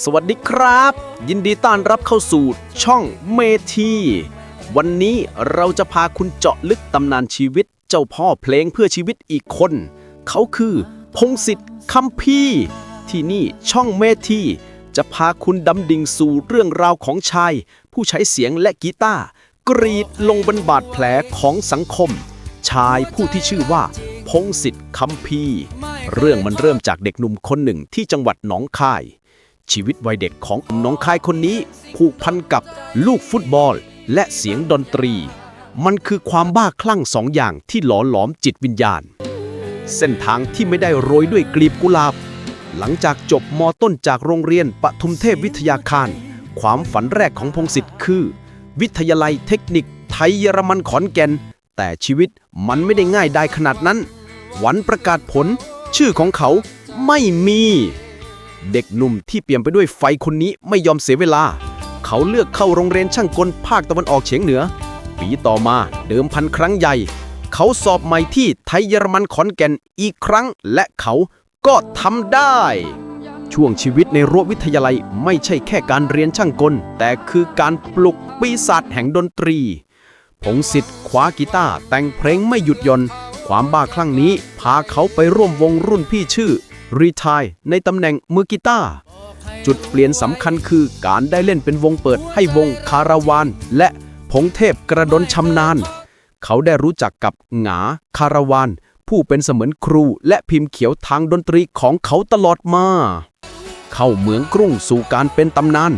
สวัสดีครับ ยินดีต้อนรับเข้าสู่ช่องเมทีวันนี้เราจะพาคุณเจาะลึกตำนานชีวิตเจ้าพ่อเพลงเพื่อชีวิตอีกคน เขาคือ พงศิษฐ์คัมภีที่นี่ช่องเมทีจะพาคุณดำดิ่งสู่เรื่องราวของชาย ผู้ใช้เสียงและกีตาร์กรีดลงบนบาดแผลของสังคม ชายผู้ที่ชื่อว่า พงศิษฐ์คัมภีเรื่องมันเริ่มจากเด็กหนุ่มคนหนึ่งที่จังหวัดหนองคาย ชีวิตวัยเด็กของน้องคายคนนี้ ผูกพันกับลูกฟุตบอล และเสียงดนตรี มันคือความบ้าคลั่งสองอย่างที่หลอหลอมจิตวิญญาณ เส้นทางที่ไม่ได้โรยด้วยกลีบกุหลาบ หลังจากจบมต้นจากโรงเรียนปทุมเทพวิทยาคาร ความฝันแรกของพงศิษฐ์คือ วิทยาลัยเทคนิค ไทยเยอรมันขอนแก่น แต่ชีวิตมันไม่ได้ง่ายได้ขนาดนั้น วันประกาศผล ชื่อของเขาไม่มี เด็กหนุ่มที่เปี่ยมไปด้วยไฟคนนี้ไม่ยอมเสียเวลา เขาเลือกเข้าโรงเรียนช่างกลภาคตะวันออกเฉียงเหนือ ปีต่อมาเดิมพันครั้งใหญ่ เขาสอบใหม่ที่ไทยเยอรมันขอนแก่นอีกครั้ง และเขาก็ทำได้ ช่วงชีวิตในรั้ววิทยาลัยไม่ใช่แค่การเรียนช่างกล แต่คือการปลุกปีศาจแห่งดนตรีพงศิษฐ์คว้ากีตาร์แต่งเพลงไม่หยุดย่อนความบ้าคลั่งนี้พาเขาไปร่วมวงรุ่นพี่ชื่อ รีทายในตำแหน่งมือกีตาร์จุดเปลี่ยนสำคัญคือการได้เล่นเป็นวงเปิดให้วงคาราวาน และพงเทพกระดนชำนาญ เขาได้รู้จักกับหงาคาราวาน ผู้เป็นเสมือนครูและพิมพ์เขียวทางดนตรีของเขาตลอดมา เข้าเหมืองกรุงสู่การเป็นตำนาน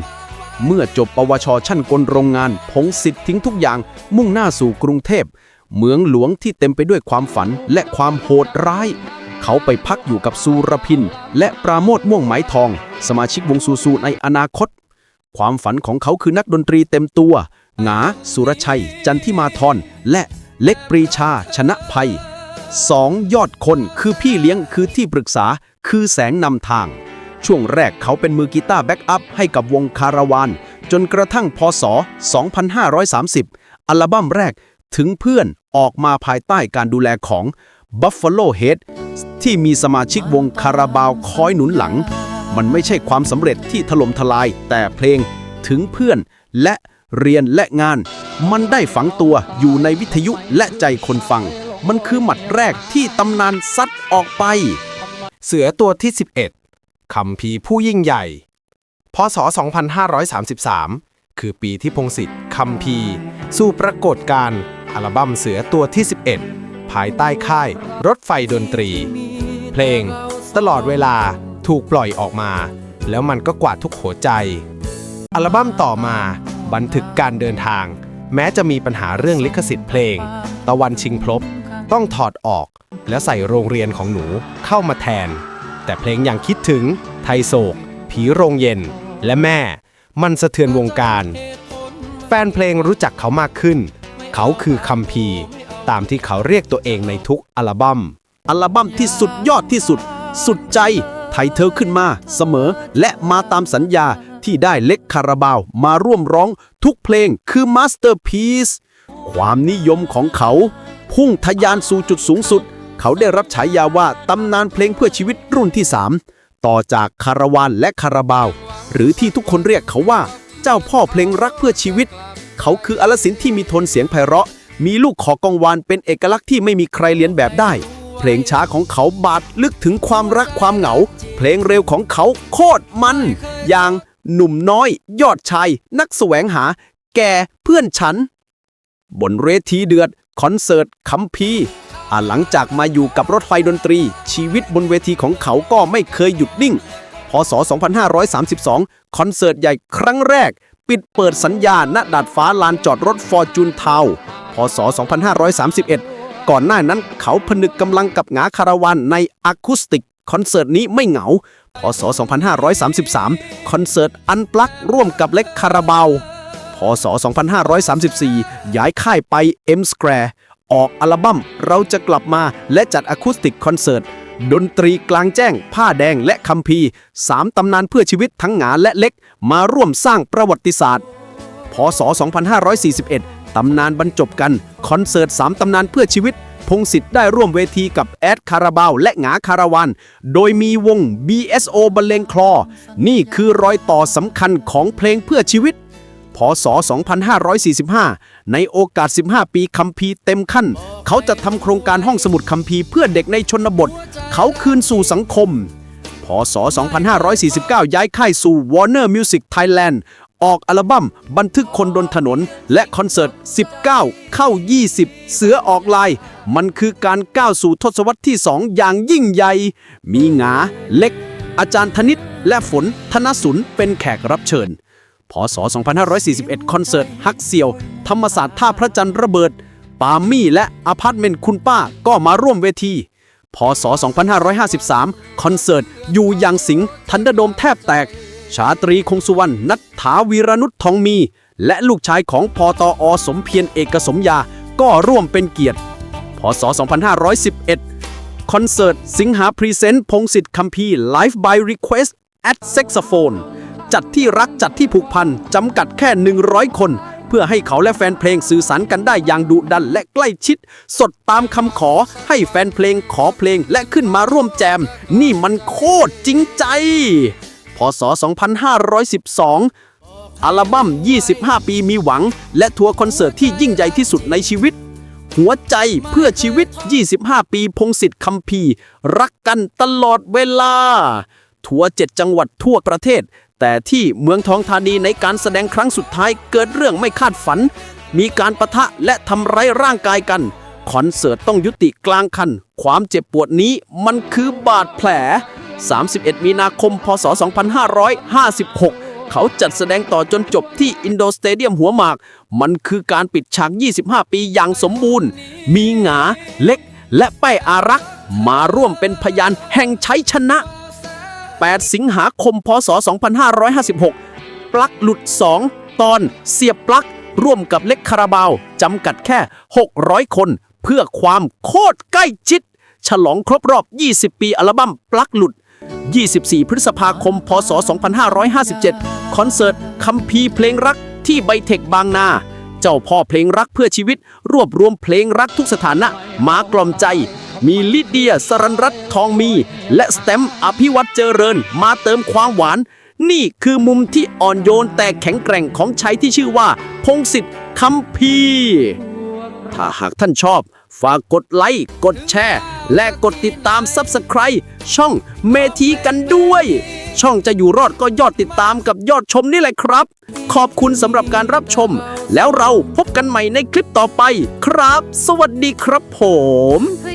เมื่อจบปวชชั้นกลโรงงาน พงศิษฐ์ทิ้งทุกอย่างมุ่งหน้าสู่กรุงเทพ เมืองหลวงที่เต็มไปด้วยความฝันและความโหดร้าย เขาไปพักอยู่กับซูรพิน และปราโมทม่วงไหมทอง สมาชิกวงซูซูในอนาคต ความฝันของเขาคือนักดนตรีเต็มตัว หงา สุรชัย จันทิมาทรและเล็กปรีชา ชนะภัยสองยอดคนคือพี่เลี้ยงคือที่ปรึกษาคือแสงนำทาง ช่วงแรกเขาเป็นมือกีตาร์แบ็กอัพให้กับวงคาราวาน จนกระทั่งพศ 2530 อัลบั้มแรกถึงเพื่อนออกมาภายใต้การดูแลของ Buffalo Head ที่มีสมาชิกวงคาราบาวคอยหนุนหลัง มันไม่ใช่ความสำเร็จที่ถล่มทลาย แต่เพลงถึงเพื่อนและเรียนและงาน มันได้ฝังตัวอยู่ในวิทยุและใจคนฟัง มันคือหมัดแรกที่ตำนานซัดออกไป เสือตัวที่ 11คำพีผู้ยิ่งใหญ่ พศ 2533 คือปีที่พงศิษฐ์คำพีสู่ปรากฏการอัลบั้มเสือตัวที่ 11 ภายใต้ค่าย รถไฟดนตรี เพลง ตลอดเวลาถูกปล่อยออกมา แล้วมันก็กวาดทุกหัวใจ อัลบั้มต่อมา บันทึกการเดินทาง แม้จะมีปัญหาเรื่องลิขสิทธิ์เพลง ตะวันชิงพลบ ต้องถอดออก แล้วใส่โรงเรียนของหนูเข้ามาแทน แต่เพลงอย่างคิดถึง ไทยโศก ผีโรงเย็น และแม่ มันสะเทือนวงการ แฟนเพลงรู้จักเขามากขึ้น เขาคือคัมภีร์ ตามที่เขาเรียกตัวเองในทุกอัลบั้ม อัลบั้มที่สุดยอดที่สุด สุดใจ ไทยเธอขึ้นมาเสมอ และมาตามสัญญาที่ได้เล็กคาราบาว มาร่วมร้องทุกเพลงคือมาสเตอร์พีซความนิยมของเขา พุ่งทะยานสู่จุดสูงสุด เขาได้รับฉายาว่าตำนานเพลงเพื่อชีวิตรุ่นที่ 3 ต่อจากคาราวานและคาราบาว หรือที่ทุกคนเรียกเขาว่า เจ้าพ่อเพลงรักเพื่อชีวิต เขาคืออลสินที่มีโทนเสียงไพเราะ มีลูกขอกองวานเป็นเอกลักษณ์ที่ไม่มีใครเลียนแบบได้ เพลงช้าของเขาบาดลึกถึงความรักความเหงา เพลงเร็วของเขาโคตรมัน อย่างหนุ่มน้อย ยอดชาย นักแสวงหา แก่เพื่อนฉัน บนเวทีเดือด คอนเสิร์ตคัมภีหลังจากมาอยู่กับรถไฟดนตรี ชีวิตบนเวทีของเขาก็ไม่เคยหยุดนิ่ง พศ 2532 คอนเสิร์ตใหญ่ครั้งแรก ปิดเปิดสัญญาณดาดฟ้าลานจอดรถฟอร์จูนทาว พศ 2531 ก่อนหน้านั้นเขาผนึกกำลังกับงาคาราวานในอะคูสติกคอนเสิร์ตนี้ไม่เหงา พศ 2533 คอนเสิร์ตอันปลักร่วมกับเล็กคาราบาว พศ 2534 ย้ายค่ายไป M Square ออกอัลบั้มเราจะกลับมาและจัดอะคูสติกคอนเสิร์ตดนตรีกลางแจ้ง ผ้าแดงและคัมภีร์สามตำนานเพื่อชีวิตทั้งหงาและเล็ก มาร่วมสร้างประวัติศาสตร์ พศ 2541 ตำนานบรรจบกัน คอนเสิร์ต 3 ตำนานเพื่อชีวิต พงศิษฐ์ได้ร่วมเวทีกับแอดคาราบาวและหงาคาราวานโดยมีวง BSO บรรเลงคลอ นี่คือรอยต่อสำคัญของเพลงเพื่อชีวิตพศ 2545 ในโอกาส 15 ปีคัมภีร์เต็มขั้น เขาจะทำโครงการห้องสมุดคัมภีร์เพื่อเด็กในชนบท เขาคืนสู่สังคม พศ 2549 ย้ายค่ายสู่ Warner Music Thailand ออกอัลบั้มบันทึกคนบนถนน และคอนเสิร์ต 19 เข้า 20 เสือออกลาย มันคือการก้าวสู่ทศวรรษที่ 2 อย่างยิ่งใหญ่ มีหงาเล็ก อาจารย์ธนิต และฝนธนสุนเป็นแขกรับเชิญ พศ 2541 คอนเสิร์ต ฮักเซียว ธรรมศาสตร์ท่าพระจันทร์ระเบิด ปามี่และอพาร์ตเมนต์คุณป้าก็มาร่วมเวทีพศ 2553 คอนเสิร์ต อยู่อย่างสิงห์ทันดโดมแทบแตก ชาตรีคงสุวรรณนัทถาวีรนุชทองมี และลูกชายของพอตออสมเพียรเอกสมยา ก็ร่วมเป็นเกียรติ พศ 2511 คอนเสิร์ต สิงหาพรีเซนต์พงศิษฐ์คัมภีร์ Live by Request at Saxophone จัดที่รักจัดที่ผูกพัน จำกัดแค่ 100 คน เพื่อให้เขาและแฟนเพลงสื่อสารกันได้อย่างดุดันและใกล้ชิด สดตามคำขอให้แฟนเพลงขอเพลงและขึ้นมาร่วมแจม นี่มันโคตรจริงใจ พศ 2512 อัลบั้ม 25 ปีมีหวัง และทัวร์คอนเสิร์ตที่ยิ่งใหญ่ที่สุดในชีวิต หัวใจเพื่อชีวิต 25 ปีพงศิษฐ์คัมภีร์รักกันตลอดเวลา ทัวร์7จังหวัดทั่วประเทศ แต่ที่เมืองทองธานีในการแสดงครั้งสุดท้ายเกิดเรื่องไม่คาดฝัน มีการประทะและทำร้ายร่างกายกันคอนเสิร์ตต้องยุติกลางคัน ความเจ็บปวดนี้มันคือบาดแผล 31 มีนาคม พศ 2556 เขาจัดแสดงต่อจนจบที่อินโดสเตเดียมหัวหมาก มันคือการปิดฉาก 25 ปีอย่างสมบูรณ์ มีหงา เล็ก และป้ายอารักษ์ มาร่วมเป็นพยานแห่งชัยชนะ 8 สิงหาคม พศ 2556 ปลั๊กหลุด 2 ตอนเสียบปลั๊กร่วมกับเล็กคาราบาว จำกัดแค่ 600 คน เพื่อความโคตรใกล้ชิด ฉลองครบรอบ 20 ปีอัลบั้มปลั๊กหลุด 24 พฤษภาคม พศ 2557 คอนเสิร์ตคัมภีร์เพลงรักที่ไบเทคบางนา เจ้าพ่อเพลงรักเพื่อชีวิต รวบรวมเพลงรักทุกสถานะ มากล่อมใจ มีลิเดีย สรันรัตนทองมี และสแตมอภิวัตเจริญ มาเติมความหวาน นี่คือมุมที่อ่อนโยนแต่แข็งแกร่งของชัยที่ชื่อว่า พงศิษฐ์คัมภีร์ถ้าหากท่านชอบ ฝากกดไลค์ กดแชร์ และกดติดตาม Subscribe ช่องเมทีกันด้วย ช่องจะอยู่รอดก็ยอดติดตามกับยอดชมนี่แหละครับ ขอบคุณสำหรับการรับชม แล้วเราพบกันใหม่ในคลิปต่อไปครับ สวัสดีครับผม